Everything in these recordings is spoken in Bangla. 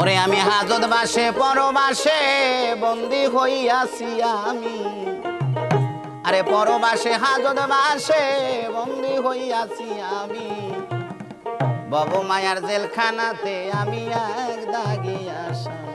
ওরে আমি হাজত বাসে, পরবাসে বন্দি হইয়াছি আমি। আরে পরবাসে, হাজত বাসে বন্দি হইয়াছি আমি। বাবু মায়ার জেলখানাতে আমি এক দাগি আসামি।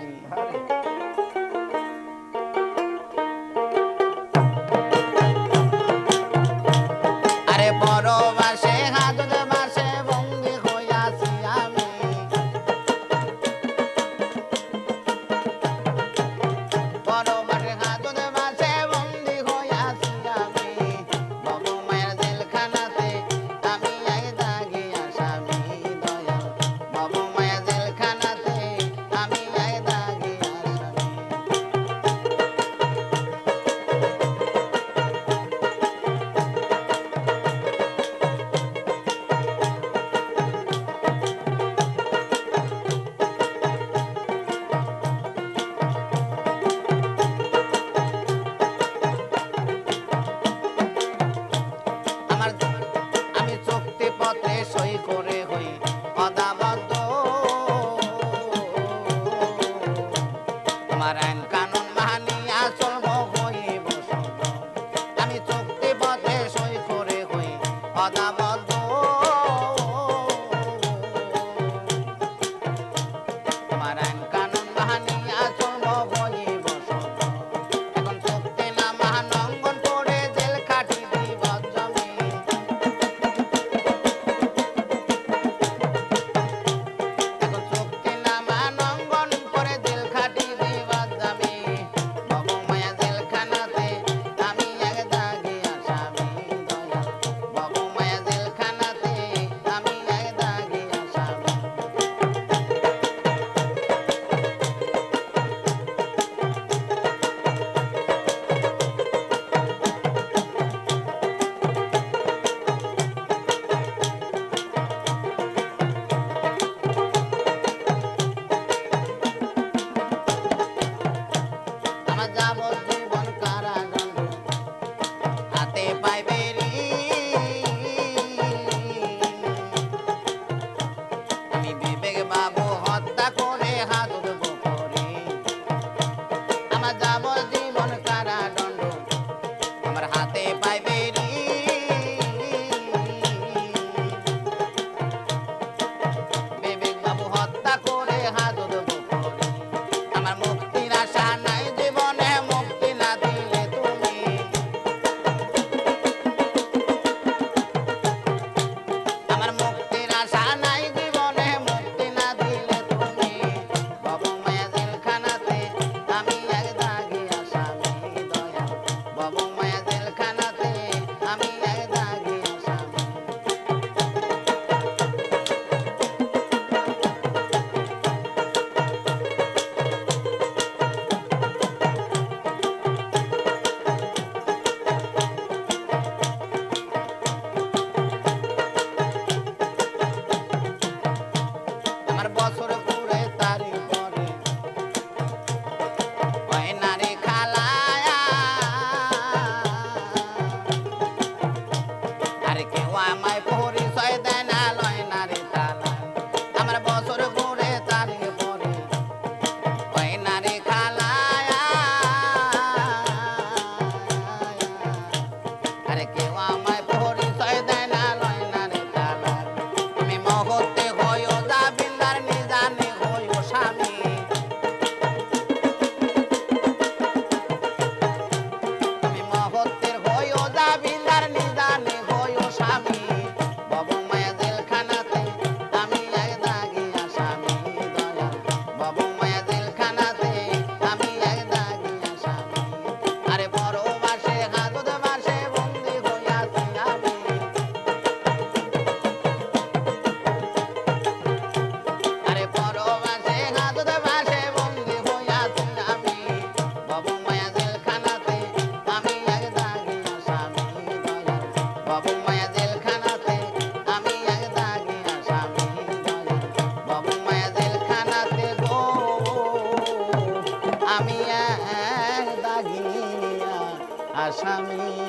Bada. আমার যাব পরিচয় দেয়। স্বামী।